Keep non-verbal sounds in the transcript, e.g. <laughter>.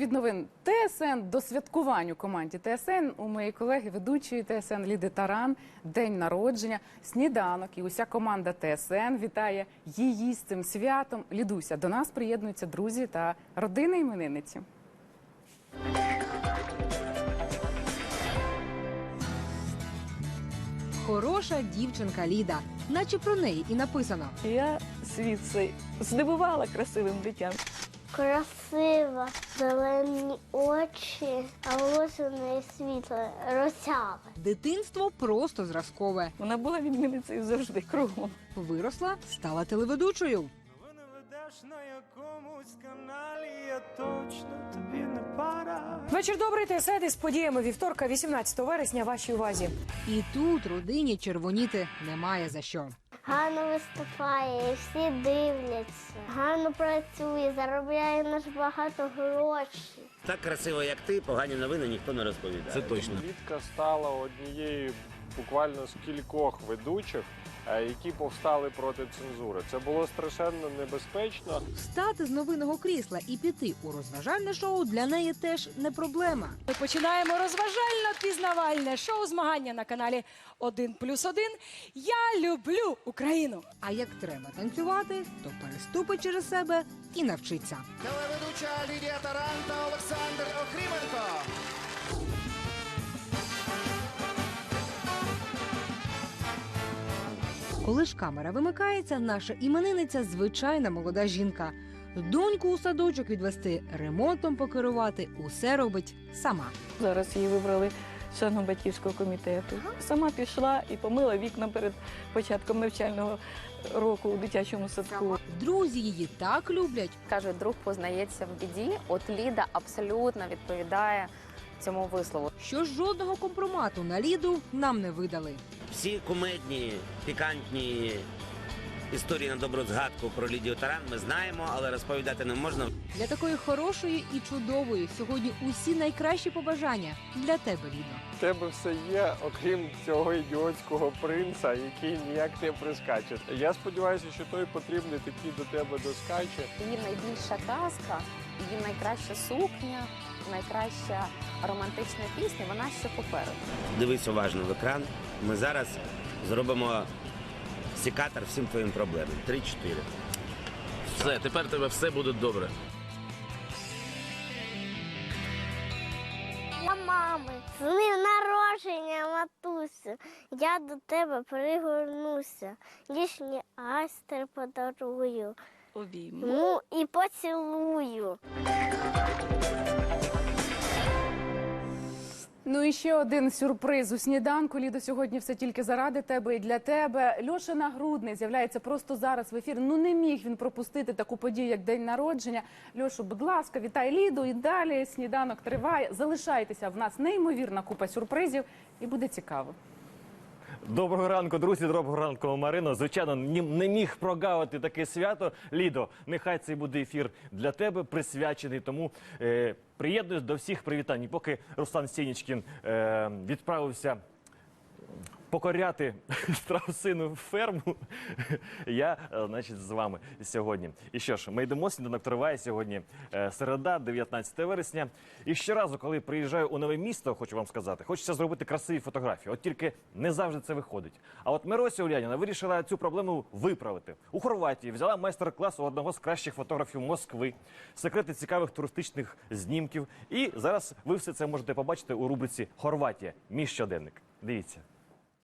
Від новин ТСН до святкувань у команді ТСН у моєї колеги ведучої ТСН Ліди Таран день народження, сніданок і уся команда ТСН вітає її з цим святом. Лідуся до нас приєднуються друзі та родина іменинниці. Хороша дівчинка Ліда, наче про неї і написано. Я світ цей здивувала красивим дитям. Красива, зелені очі, а волосся неї світле, росяве. Дитинство просто зразкове. Вона була відмінницею завжди кругом. Виросла, стала телеведучою. Новини ведеш на якомусь каналі, я точно тобі не пара. Вечір добрий ТСН із подіями вівторка, 18 вересня. Вашій увазі. І тут родині червоніти немає за що. Гарно виступає, і всі дивляться. Гарно працює, заробляє наш багато грошей. Так красиво, як ти, погані новини ніхто не розповідає. Це точно. Вітка стала однією буквально з кількох ведучих, які повстали проти цензури. Це було страшенно небезпечно. Встати з новинного крісла і піти у розважальне шоу для неї теж не проблема. Ми починаємо розважально-пізнавальне шоу змагання на каналі 1 плюс 1. Я люблю Україну. А як треба танцювати, то переступить через себе і навчиться. Телеведуча Лідія Таран та Олександр Охріменко. Коли ж камера вимикається, наша іменинниця звичайна молода жінка. Доньку у садочок відвести, ремонтом покерувати, усе робить сама. Зараз її вибрали членом батьківського комітету. Сама пішла і помила вікна перед початком навчального року у дитячому садку. Друзі її так люблять, Каже, друг познається в біді. От Ліда абсолютно відповідає цьому вислову. що жодного компромату на ліду нам не видали. Всі кумедні, пікантні історії на добру згадку про Лідію Таран ми знаємо, але розповідати не можна. Для такої хорошої і чудової сьогодні усі найкращі побажання для тебе, Лідо. В тебе все є, окрім цього ідіотського принца, який ніяк не прискаче. Я сподіваюся, що той потрібний такий до тебе доскаче. Її найбільша казка, її найкраща сукня, найкраща романтична пісня. Вона ще попереду. Дивись уважно в екран. Ми зараз зробимо секатор всім твоїм проблемам. Три-чотири. Все, тепер тебе все буде добре. Для мами. З ним народження, матусю. Я до тебе пригорнуся. Ніжні айстер подарую. Обійму. Ну і поцілую. Ну і ще один сюрприз у сніданку. Лідо, сьогодні все тільки заради тебе і для тебе. Льоша Нагрудний з'являється просто зараз в ефір. Ну не міг він пропустити таку подію, як день народження. Льошу, будь ласка, вітай Ліду. І далі сніданок триває. Залишайтеся в нас неймовірна купа сюрпризів, і буде цікаво. Доброго ранку, друзі. Доброго ранку, Марино. Звичайно, не міг прогавити таке свято. Лідо, нехай цей буде ефір для тебе присвячений. Тому е, приєднуюсь до всіх привітань. Поки Руслан Сєнічкін е, відправився. Покоряти <laughs> страусину ферму. <laughs> Я, е, значить, з вами сьогодні. І що ж, ми йдемо сніданок триває сьогодні е, середа, 19 вересня. І щоразу, коли приїжджаю у нове місто, хочу вам сказати, хочеться зробити красиві фотографії. От тільки не завжди це виходить. А от Мирося Уляніна вирішила цю проблему виправити. У Хорватії взяла майстер-клас у одного з кращих фотографів Москви, секрети цікавих туристичних знімків. І зараз ви все це можете побачити у рубриці Хорватія. Мій щоденник. Дивіться.